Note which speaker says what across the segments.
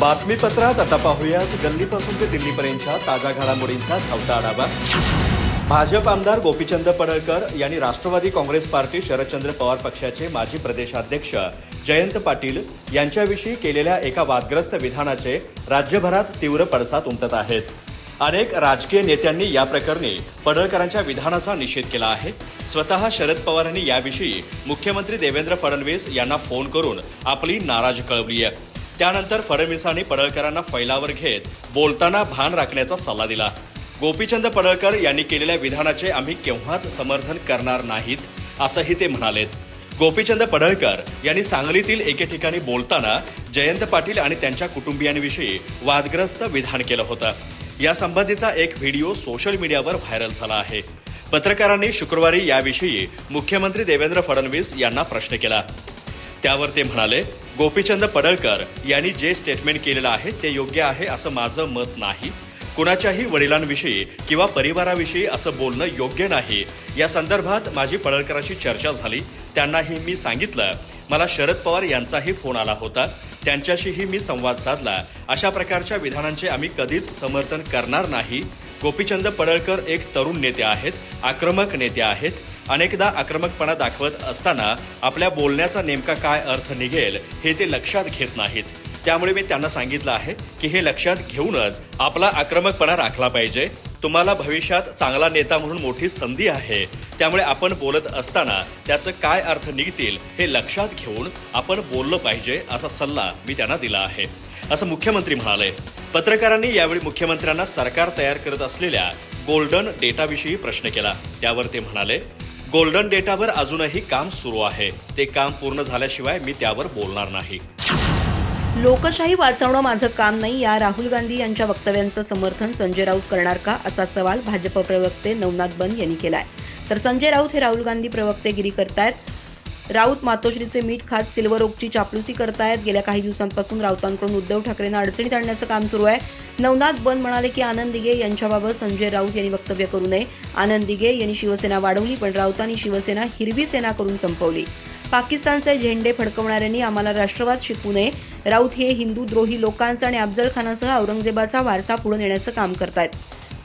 Speaker 1: बातमीपत्रात आता पाहूयात. गल्लीपासून ते दिल्लीपर्यंतच्या ताज्या घडामोडींचा धावता आढावा. भाजप आमदार गोपीचंद पडळकर यांनी राष्ट्रवादी काँग्रेस पार्टी शरदचंद्र पवार पक्षाचे माजी प्रदेशाध्यक्ष जयंत पाटील यांच्याविषयी केलेल्या एका वादग्रस्त विधानाचे राज्यभरात तीव्र पडसाद उमटत आहेत. अनेक राजकीय नेत्यांनी या प्रकरणी पडळकरांच्या विधानाचा निषेध केला आहे. स्वतः शरद पवारांनी याविषयी मुख्यमंत्री देवेंद्र फडणवीस यांना फोन करून आपली नाराज कळवली आहे त्यानंतर फडणवीसांनी पडळकरांना फैलावर घेत बोलताना भान राखण्याचा सल्ला दिला. गोपीचंद पडळकर यांनी केलेल्या विधानाचे आम्ही केव्हाच समर्थन करणार नाहीत असंही ते म्हणालेत. गोपीचंद पडळकर यांनी सांगलीतील एके ठिकाणी बोलताना जयंत पाटील आणि त्यांच्या कुटुंबियांविषयी वादग्रस्त विधान केलं होतं. यासंबंधीचा एक व्हिडिओ सोशल मीडियावर व्हायरल झाला आहे. पत्रकारांनी शुक्रवारी याविषयी मुख्यमंत्री देवेंद्र फडणवीस यांना प्रश्न केला. त्यावर ते म्हणाले गोपीचंद पडळकर यांनी जे स्टेटमेंट केलेलं आहे ते योग्य आहे असं माझं मत नाही. कुणाच्याही वडिलांविषयी किंवा परिवाराविषयी असं बोलणं योग्य नाही. या संदर्भात माझी पडळकरांशी चर्चा झाली. त्यांनाही मी सांगितलं मला शरद पवार यांचाही फोन आला होता. त्यांच्याशीही मी संवाद साधला. अशा प्रकारच्या विधानांचे आम्ही कधीच समर्थन करणार नाही. गोपीचंद पडळकर एक तरुण नेते आहेत आक्रमक नेते आहेत. अनेकदा आक्रमकपणा दाखवत असताना आपल्या बोलण्याचा नेमका काय अर्थ निघेल हे ते लक्षात घेत नाहीत. त्यामुळे मी त्यांना सांगितलं आहे की हे लक्षात घेऊनच आपला आक्रमकपणा राखला पाहिजे. तुम्हाला भविष्यात चांगला नेता म्हणून मोठी संधी आहे. त्यामुळे आपण बोलत असताना त्याचं काय अर्थ निघतील हे लक्षात घेऊन आपण बोललं पाहिजे असा सल्ला मी त्यांना दिला आहे. असं मुख्यमंत्री म्हणाले पत्रकारांनी यावेळी मुख्यमंत्र्यांना सरकार तयार करत असलेल्या गोल्डन डेटाविषयी प्रश्न केला. त्यावर ते म्हणाले गोल्डन डेटावर अजूनही काम सुरू आहे. ते काम पूर्ण झाल्याशिवाय मी त्यावर बोलणार नाही.
Speaker 2: लोकशाही वाचवणं माझं काम नाही या राहुल गांधी यांच्या वक्तव्यांचं समर्थन संजय राऊत करणार का असा सवाल भाजप प्रवक्ते नवनाथ बन यांनी केलाय. तर संजय राऊत हे राहुल गांधी प्रवक्तेगिरी करतायत. राऊत मातोश्रीचे मीठ खात सिल्वर ओकची चापलुसी करतायत. गेल्या काही दिवसांपासून राऊतांकडून उद्धव ठाकरेंना अडचणीत आणण्याचं काम सुरू आहे. नवनाथ बन म्हणाले की आनंद दिघे यांच्याबाबत संजय राऊत यांनी वक्तव्य करू नये. आनंद दिघे यांनी शिवसेना वाढवली पण राऊतांनी शिवसेना हिरवी सेना करून संपवली. पाकिस्तानचे झेंडे फडकवणाऱ्यांनी आम्हाला राष्ट्रवाद शिकवू नये. राऊत हे हिंदू द्रोही लोकांचा आणि अफजल खानासह औरंगजेबाचा वारसा पुढे नेण्याचं काम करतायत.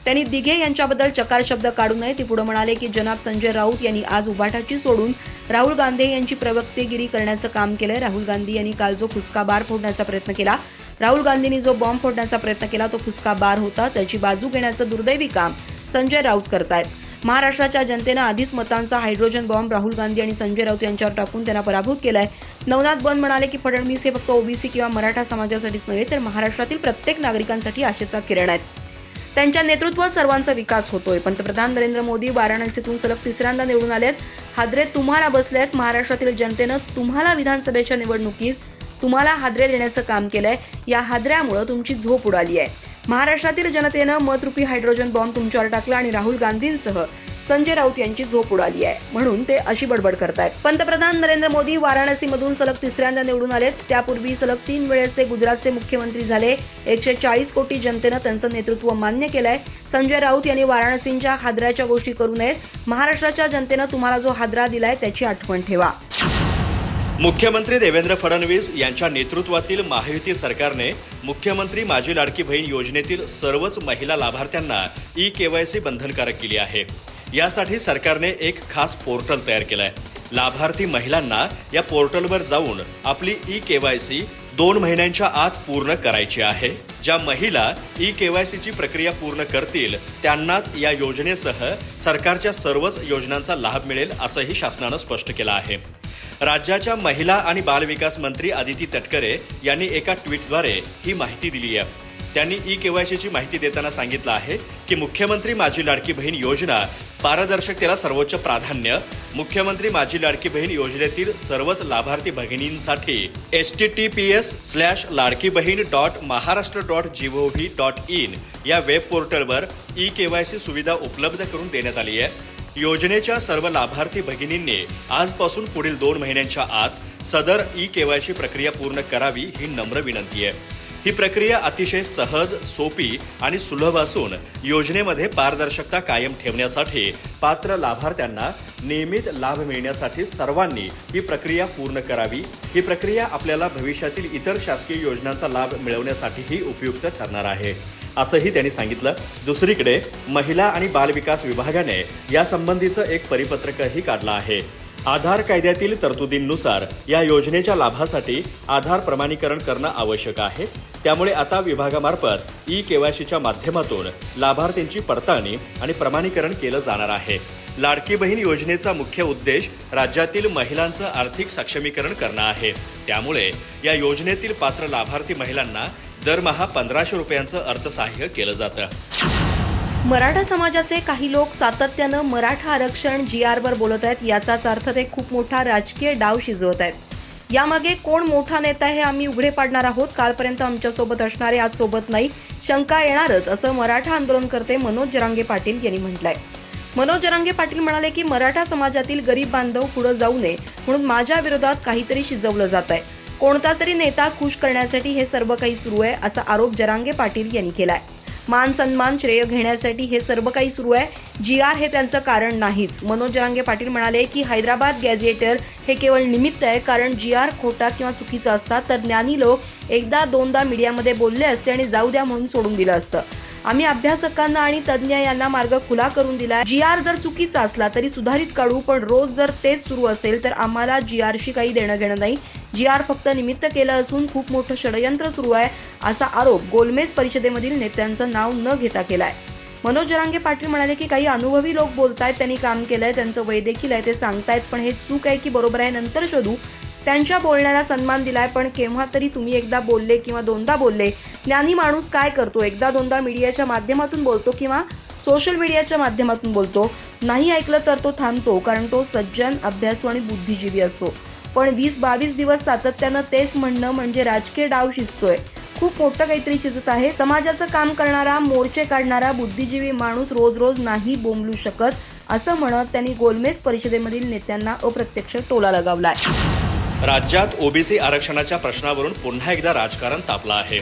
Speaker 2: त्यांनी दिघे यांच्याबद्दल चकार शब्द काढू नये. ते पुढे म्हणाले की जनाब संजय राऊत यांनी आज उभाटाची सोडून राहुल गांधी यांची प्रवक्तेगिरी करण्याचं काम केलंय. राहुल गांधी यांनी काल जो फुसका बार फोडण्याचा प्रयत्न केला राहुल गांधींनी जो बॉम्ब फोडण्याचा प्रयत्न केला तो फुसका बार होता. त्याची बाजू घेण्याचं दुर्दैवी काम संजय राऊत करतायत. महाराष्ट्राच्या जनतेनं आधीच मतांचा हायड्रोजन बॉम्ब राहुल गांधी आणि संजय राऊत यांच्यावर टाकून त्यांना पराभूत केलाय. नवनाथ बन म्हणाले की फडणवीस हे फक्त ओबीसी किंवा मराठा समाजासाठीच नव्हे तर महाराष्ट्रातील प्रत्येक नागरिकांसाठी आशेचा किरण आहेत. त्यांच्या नेतृत्वात सर्वांचा विकास होतोय. पंतप्रधान नरेंद्र मोदी वाराणसीतून सलग तिसऱ्यांदा निवडून आलेत. हादरे तुम्हाला बसल्यात महाराष्ट्रातील जनतेनं तुम्हाला विधानसभेच्या निवडणुकीत तुम्हाला हादरे देण्याचं काम केलंय. या हादऱ्यामुळे तुमची झोप उडाली आहे. महाराष्ट्रातील जनतेनं मतरूपी हायड्रोजन बॉम्ब तुमच्यावर टाकला आणि राहुल गांधींसह संजय राऊत यांची झोप उडाली आहे. म्हणून ते अशी बडबड करतायत. पंतप्रधान नरेंद्र मोदी वाराणसीमधून सलग तिसऱ्यांदा निवडून आलेत. त्यापूर्वी सलग तीन वेळेस ते गुजरातचे मुख्यमंत्री झाले. एकशे चाळीस कोटी जनतेनं त्यांचं नेतृत्व मान्य केलंय. संजय राऊत यांनी वाराणसींच्या हादऱ्याच्या गोष्टी करू नयेत. महाराष्ट्राच्या जनतेनं तुम्हाला जो हादरा दिलाय त्याची आठवण ठेवा.
Speaker 1: मुख्यमंत्री देवेंद्र फडणवीस यांच्या नेतृत्वातील महायुती सरकारने मुख्यमंत्री माझी लाडकी बहीण योजनेतील सर्वच महिला लाभार्थ्यांना ई केवायसी बंधनकारक केली आहे. यासाठी सरकारने एक खास पोर्टल तयार केलं आहे लाभार्थी महिलांना या पोर्टलवर जाऊन आपली ई केवायसी दोन महिन्यांच्या आत पूर्ण करायची आहे. ज्या महिला ई केवायसीची प्रक्रिया पूर्ण करतील त्यांनाच या योजनेसह सरकारच्या सर्वच योजनांचा लाभ मिळेल असंही शासनानं स्पष्ट केलं आहे. राज्याच्या महिला आणि बालविकास मंत्री आदिती तटकरे यांनी एका ट्विटद्वारे ही माहिती दिली आहे. त्यांनी ई केवायसीची माहिती देताना सांगितलं आहे की मुख्यमंत्री माझी लाडकी बहीण योजना पारदर्शकतेला सर्वोच्च प्राधान्य. मुख्यमंत्री माझी लाडकी बहीण योजनेतील सर्वच लाभार्थी भगिनींसाठी H T T P S slash ladki bahin dot Maharashtra dot G O V dot in या वेब पोर्टलवर ई केवायसी सुविधा उपलब्ध करून देण्यात आली आहे. योजनेच्या सर्व लाभार्थी भगिनींनी आजपासून पुढील दोन महिन्यांच्या आत सदर ई केवायसी प्रक्रिया पूर्ण करावी ही नम्र विनंती आहे. ही प्रक्रिया अतिशय सहज सोपी आणि सुलभ असून योजनेमध्ये पारदर्शकता कायम ठेवण्यासाठी पात्र लाभार्थ्यांना नियमित लाभ मिळण्यासाठी सर्वांनी ही प्रक्रिया पूर्ण करावी. ही प्रक्रिया आपल्याला भविष्यातील इतर शासकीय योजनांचा लाभ मिळवण्यासाठीही उपयुक्त ठरणार आहे. असंही त्यांनी सांगितलं. दुसरीकडे महिला आणि बालविकास विभागाने यासंबंधीचं एक परिपत्रकही काढलं आहे. आधार कायद्यातील तरतुदींनुसार या योजनेच्या लाभासाठी आधार प्रमाणीकरण करणं आवश्यक आहे. त्यामुळे आता विभागामार्फत ई केवायसीच्या माध्यमातून लाभार्थींची पडताळणी आणि प्रमाणीकरण केलं जाणार आहे. लाडकी बहीण योजनेचा मुख्य उद्देश राज्यातील महिलांचं आर्थिक सक्षमीकरण करणं आहे. त्यामुळे या योजनेतील पात्र लाभार्थी महिलांना दरमहा पंधराशे रुपयांचं अर्थसहाय्य केलं जातं.
Speaker 2: मराठा समाजाचे काही लोक सातत्यानं मराठा आरक्षण जी आरवर बोलत आहेत. याचाच अर्थ ते खूप मोठा राजकीय डाव शिजवत आहेत. यामागे कोण मोठा नेता हे आम्ही उघडे पाडणार आहोत. कालपर्यंत आमच्यासोबत असणारे आज सोबत नाही. शंका येणारच असं मराठा आंदोलनकर्ते मनोज जरांगे पाटील यांनी म्हटलंय. मनोज जरांगे पाटील म्हणाले की मराठा समाजातील गरीब बांधव पुढे जाऊ नये म्हणून माझ्या विरोधात काहीतरी शिजवलं जात आहे कोणता तरी नेता खुश करण्यासाठी हे सर्व काही सुरू आहे असा आरोप जरांगे पाटील यांनी केलाय. मान सन्मान श्रेय घेण्यासाठी हे सर्व काही सुरू आहे. जी आर हे त्यांचं कारण नाहीच. मनोज जरांगे पाटील म्हणाले की हैदराबाद गॅझेटर हे केवळ निमित्त आहे कारण जी आर खोटा किंवा चुकीचा असतात. तर ज्ञानी लोक एकदा दोनदा मीडियामध्ये बोलले असते आणि जाऊ द्या म्हणून सोडून दिलं असतं. आम्ही अभ्यासकांना आणि तज्ज्ञ यांना मार्ग खुला करून दिला जी आर जर चुकीचा असला तरी सुधारित काढू पण रोज जर तेच सुरू असेल तर आम्हाला जी आरशी काही देणं घेणं नाही. जी आर फक्त निमित्त केलं असून खूप मोठं षडयंत्र सुरू आहे असा आरोप गोलमेज परिषदेमधील नेत्यांचं नाव न घेता केलाय. मनोज जरांगे पाटील म्हणाले की काही अनुभवी लोक बोलतायत त्यांनी काम केलंय त्यांचं वय देखील आहे ते सांगतायत पण हे चूक आहे की बरोबर आहे नंतर शोधू. त्यांच्या बोलण्याला सन्मान दिलाय पण केव्हा तरी तुम्ही एकदा बोलले किंवा दोनदा बोलले ज्ञानी माणूस काय करतो? एकदा दोनदा मीडियाच्या माध्यमातून बोलतो किंवा सोशल मीडियाच्या माध्यमातून बोलतो? नाही ऐकलं तर तो थांबतो कारण तो सज्जन अभ्यासू आणि बुद्धिजीवी असतो. पण वीस बावीस दिवस सातत्यानं तेच म्हणणं म्हणजे राजकीय डाव शिजतोय. खूप मोठं काहीतरी चिजत आहे. समाजाचं काम करणारा मोर्चे काढणारा बुद्धिजीवी माणूस रोज रोज नाही बोंबलू शकत असं म्हणत त्यांनी गोलमेज परिषदेमधील नेत्यांना अप्रत्यक्ष टोला लगावलाय.
Speaker 1: राज्यात ओबीसी आरक्षणाच्या प्रश्नावरून पुन्हा एकदा राजकारण तापलं आहे.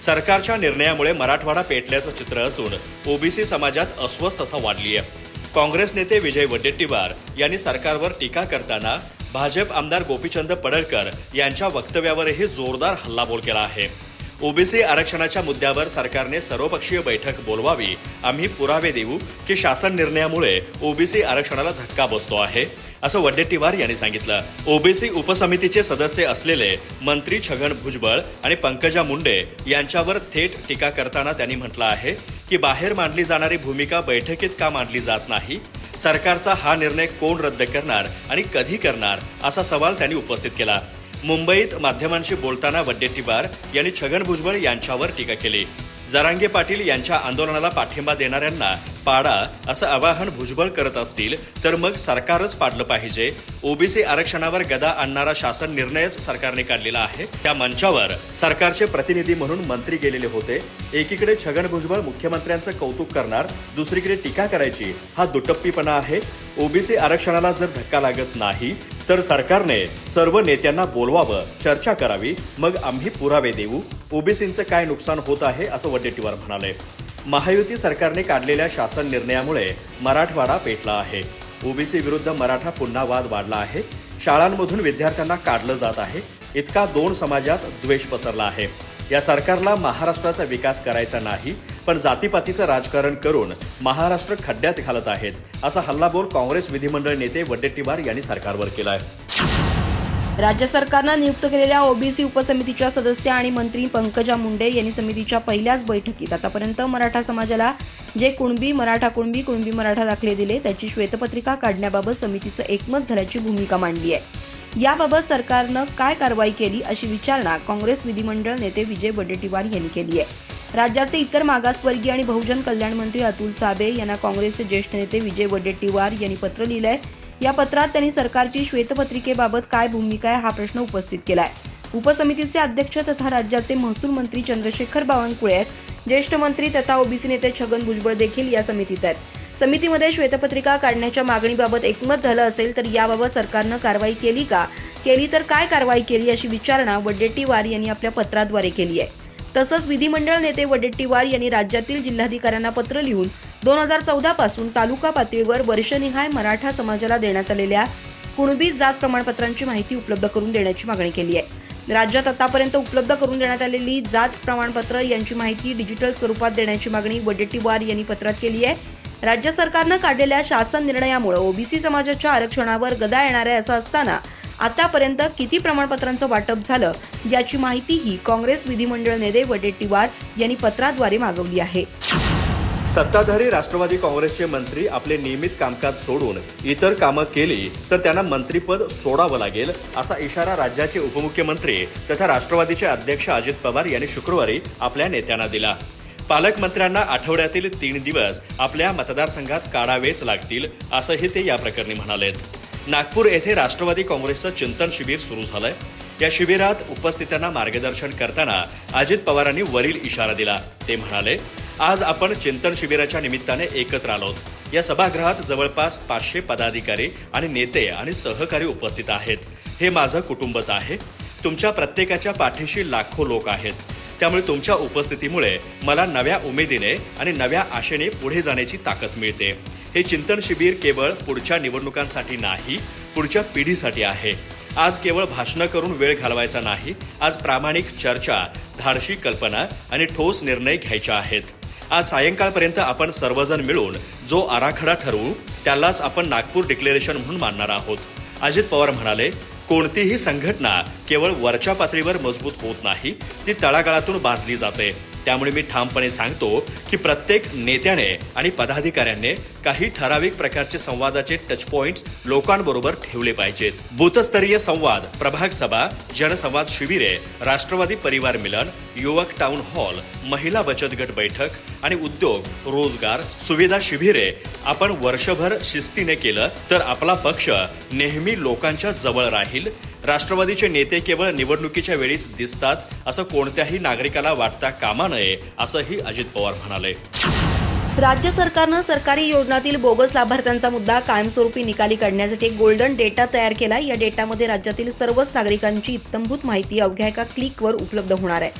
Speaker 1: सरकारच्या निर्णयामुळे मराठवाडा पेटल्याचं चित्र असून ओबीसी समाजात अस्वस्थता वाढली आहे काँग्रेस नेते विजय वडेट्टीवार यांनी सरकारवर टीका करताना भाजप आमदार गोपीचंद पडळकर यांच्या वक्तव्यावरही जोरदार हल्लाबोल केला आहे. ओबीसी आरक्षणाच्या मुद्द्यावर सरकारने सर्वपक्षीय बैठक बोलवावी. आम्ही पुरावे देऊ की शासन निर्णयामुळे ओबीसी आरक्षणाला धक्का बसतो आहे असं वडेट्टीवार यांनी सांगितलं. ओबीसी उपसमितीचे सदस्य असलेले मंत्री छगन भुजबळ आणि पंकजा मुंडे यांच्यावर थेट टीका करताना त्यांनी म्हटलं आहे की बाहेर मांडली जाणारी भूमिका बैठकीत का मांडली जात नाही? सरकारचा हा निर्णय कोण रद्द करणार आणि कधी करणार असा सवाल त्यांनी उपस्थित केला. मुंबईत माध्यमांशी बोलताना वड्डेट्टीवार यांनी छगन भुजबळ यांच्यावर टीका केली. जरांगे पाटील यांच्या आंदोलनाला पाठिंबा देणाऱ्यांना पाडा असं आवाहन भुजबळ करत असतील तर मग सरकारच पाडलं पाहिजे. ओबीसी आरक्षणावर गदा आणणारा शासन निर्णयच सरकारने काढलेला आहे. त्या मंचावर सरकारचे प्रतिनिधी म्हणून मंत्री गेलेले होते. एकीकडे छगन भुजबळ मुख्यमंत्र्यांचं कौतुक करणार दुसरीकडे टीका करायची हा दुटप्पीपणा आहे. ओबीसी आरक्षणाला जर धक्का लागत नाही तर सरकारने सर्व नेत्यांना बोलवावं चर्चा करावी मग आम्ही पुरावे देऊ. ओबीसींचं काय नुकसान होत आहे असं वडेट्टीवार म्हणाले. महायुती सरकारने काढलेल्या शासन निर्णयामुळे मराठवाडा पेटला आहे. ओबीसी विरुद्ध मराठा पुन्हा वाद वाढला आहे. शाळांमधून विद्यार्थ्यांना काढलं जात आहे. इतका दोन समाजात द्वेष पसरला आहे. या सरकारला महाराष्ट्राचा विकास करायचा नाही पण जातीपातीचं राजकारण करून महाराष्ट्र खड्ड्यात घालत आहेत असा हल्लाबोल काँग्रेस विधिमंडळ नेते वड्डेट्टीवार यांनी सरकारवर केला आहे
Speaker 2: राज्य सरकारनं नियुक्त केलेल्या ओबीसी उपसमितीच्या सदस्य आणि मंत्री पंकजा मुंडे यांनी समितीच्या पहिल्याच बैठकीत आतापर्यंत मराठा समाजाला जे कुणबी मराठा कुणबी कुणबी मराठा दाखले दिले त्याची श्वेतपत्रिका काढण्याबाबत समितीचं एकमत झाल्याची भूमिका मांडली आहे. याबाबत सरकारनं काय कारवाई केली अशी विचारणा काँग्रेस विधिमंडळ नेते विजय वडेट्टीवार यांनी केली आहे. राज्याचे इतर मागासवर्गीय आणि बहुजन कल्याण मंत्री अतुल साबे यांना काँग्रेसचे ज्येष्ठ नेते विजय वडेट्टीवार यांनी पत्र लिहिलं आहे या पत्रात त्यांनी सरकारची श्वेतपत्रिकेबाबत काय भूमिका आहे हा प्रश्न उपस्थित केलाय. उपसमितीचे अध्यक्ष तथा राज्याचे महसूल मंत्री चंद्रशेखर बावनकुळे आहेत. ज्येष्ठ मंत्री तथा ओबीसी नेते छगन भुजबळ देखील या समितीत आहेत. समितीमध्ये श्वेतपत्रिका काढण्याच्या मागणीबाबत एकमत झालं असेल तर याबाबत सरकारनं कारवाई केली का? केली तर काय कारवाई केली अशी विचारणा वडेट्टीवार यांनी आपल्या पत्राद्वारे केली आहे. तसंच विधिमंडळ नेते वडेट्टीवार यांनी राज्यातील जिल्हाधिकाऱ्यांना पत्र लिहून दोन हजार चौदा पासून तालुका पातळीवर वर्षनिहाय मराठा समाजाला देण्यात आलेल्या कुणबी जात प्रमाणपत्रांची माहिती उपलब्ध करून देण्याची मागणी केली आहे. राज्यात आतापर्यंत उपलब्ध करून देण्यात आलेली जात प्रमाणपत्र यांची माहिती डिजिटल स्वरूपात देण्याची मागणी वडेट्टीवार यांनी पत्रात केली आहे. राज्य सरकारनं काढलेल्या शासन निर्णयामुळे ओबीसी समाजाच्या आरक्षणावर गदा येणार आहे असं असताना आतापर्यंत किती प्रमाणपत्रांचं वाटप झालं याची माहितीही काँग्रेस विधिमंडळ नेते वडेट्टीवार यांनी पत्राद्वारे मागवली आहे.
Speaker 1: सत्ताधारी राष्ट्रवादी काँग्रेसचे मंत्री आपले नियमित कामकाज सोडून इतर कामं केली तर त्यांना मंत्रीपद सोडावं लागेल असा इशारा राज्याचे उपमुख्यमंत्री तथा राष्ट्रवादीचे अध्यक्ष अजित पवार यांनी शुक्रवारी आपल्या नेत्यांना दिला. पालकमंत्र्यांना आठवड्यातील तीन दिवस आपल्या मतदारसंघात काढावेच लागतील असंही ते या प्रकरणी म्हणालेत. नागपूर येथे राष्ट्रवादी काँग्रेसचं चिंतन शिबिर सुरू झालंय. या शिबिरात उपस्थितांना मार्गदर्शन करताना अजित पवारांनी वरील इशारा दिला. ते म्हणाले आज आपण चिंतन शिबिराच्या निमित्ताने एकत्र आलोत. या सभागृहात जवळपास पाचशे पदाधिकारी आणि नेते आणि सहकारी उपस्थित आहेत. हे माझं कुटुंबच आहे. तुमच्या प्रत्येकाच्या पाठीशी लाखो लोक आहेत. त्यामुळे तुमच्या उपस्थितीमुळे मला नव्या उमेदीने आणि नव्या आशेने पुढे जाण्याची ताकद मिळते. हे चिंतन शिबिर केवळ पुढच्या निवडणुकांसाठी नाही पुढच्या पिढीसाठी आहे. आज केवळ भाषणं करून वेळ घालवायचा नाही आज प्रामाणिक चर्चा धाडशी कल्पना आणि ठोस निर्णय घ्यायच्या आहेत. आज सायंकाळपर्यंत आपण सर्वजण मिळून जो आराखडा ठरवू त्यालाच आपण नागपूर डिक्लेरेशन म्हणून मानणार आहोत. अजित पवार म्हणाले कोणतीही संघटना केवळ वरच्या पातळीवर मजबूत होत नाही ती तळागाळातून बांधली जाते. त्यामुळे मी ठामपणे सांगतो की प्रत्येक नेत्याने आणि पदाधिकाऱ्यांनी काही ठराविक प्रकारचे संवादाचे टच पॉइंट्स लोकांबरोबर ठेवले पाहिजेत. बूथस्तरीय संवाद प्रभाग सभा जनसंवाद शिबिरे राष्ट्रवादी परिवार मिलन युवक टाउन हॉल महिला बचत गट बैठक आणि उद्योग रोजगार सुविधा शिबिरे आपण वर्षभर शिस्तीने केलं तर आपला पक्ष नेहमी लोकांच्या जवळ राहील. राष्ट्रवादीचे नेते केवळ निवडणुकीच्या वेळीच दिसतात असं कोणत्याही नागरिकाला वाटता कामा नये असंही अजित पवार म्हणाले.
Speaker 2: राज्य सरकारनं सरकारी योजनातील बोगस लाभार्थ्यांचा मुद्दा कायमस्वरूपी निकाली काढण्यासाठी एक गोल्डन डेटा तयार केला. या डेटामध्ये राज्यातील सर्वच नागरिकांची इत्तमभूत माहिती अवघ्या एका क्लिकवर उपलब्ध होणार आहे.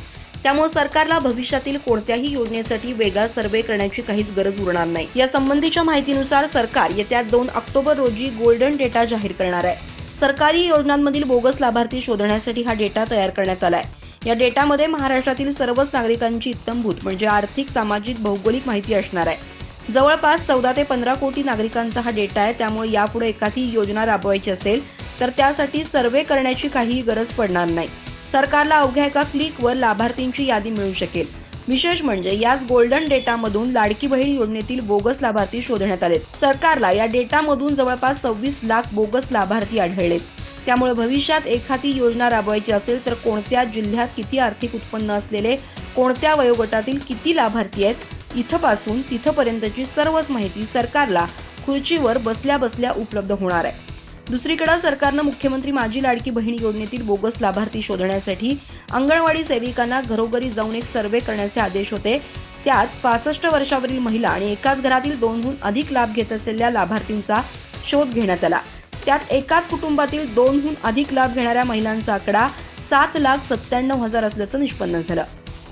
Speaker 2: त्यामुळे सरकारला भविष्यातील कोणत्याही योजनेसाठी वेगळा सर्वे करण्याची काहीच गरज उरणार नाही. या संबंधीच्या माहितीनुसार सरकार येत्या दोन ऑक्टोबर रोजी गोल्डन डेटा जाहीर करणार आहे. सरकारी योजनांमधील बोगस लाभार्थी शोधण्यासाठी हा डेटा तयार करण्यात आला आहे या डेटामध्ये महाराष्ट्रातील सर्वच नागरिकांची इत्तमभूत म्हणजे आर्थिक सामाजिक भौगोलिक माहिती असणार आहे. जवळपास चौदा ते पंधरा कोटी नागरिकांचा हा डेटा आहे त्यामुळे यापुढे एखादी योजना राबवायची असेल तर त्यासाठी सर्व्हे करण्याची काहीही गरज पडणार नाही. सरकारला अवघ्या एका क्लिकवर लाभार्थींची यादी मिळू शकेल. विशेष म्हणजे याच गोल्डन डेटामधून लाडकी बहीण योजनेतील बोगस लाभार्थी शोधण्यात आलेत. सरकारला या डेटामधून जवळपास सव्वीस लाख बोगस लाभार्थी आढळलेत. त्यामुळे भविष्यात एखादी योजना राबवायची असेल तर कोणत्या जिल्ह्यात किती आर्थिक उत्पन्न असलेले कोणत्या वयोगटातील किती लाभार्थी आहेत इथपासून तिथपर्यंतची सर्वच माहिती सरकारला खुर्चीवर बसल्या बसल्या उपलब्ध होणार आहे. दुसरीकडे सरकारनं मुख्यमंत्री माझी लाडकी बहीण योजनेतील बोगस लाभार्थी शोधण्यासाठी अंगणवाडी सेविकांना घरोघरी जाऊन एक सर्व्हे करण्याचे आदेश होते. त्यात पासष्ट वर्षावरील महिला आणि एकाच घरातील दोनहून अधिक लाभ घेत असलेल्या लाभार्थींचा शोध घेण्यात आला. त्यात एकाच कुटुंबातील दोनहून अधिक लाभ घेणाऱ्या महिलांचा आकडा सात लाख सत्त्याण्णव हजार असल्याचं निष्पन्न झालं.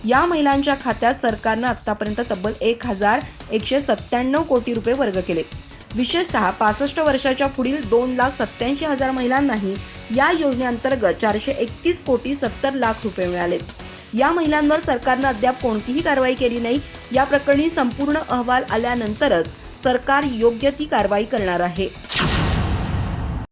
Speaker 2: या महिलांच्या खात्यात सरकारनं आतापर्यंत तब्बल एक हजार एकशे सत्त्याण्णव कोटी रुपये वर्ग केले. विशेषतः पासष्ट वर्षाच्या पुढील दोन लाख सत्याऐंशी हजार महिलांनाही या योजनेअंतर्गत चारशे एकतीस कोटी सत्तर लाख रुपये मिळालेत या महिलांवर सरकारनं अद्याप कोणतीही कारवाई केली नाही. या प्रकरणी संपूर्ण अहवाल आल्यानंतरच सरकार योग्य ती कारवाई करणार आहे.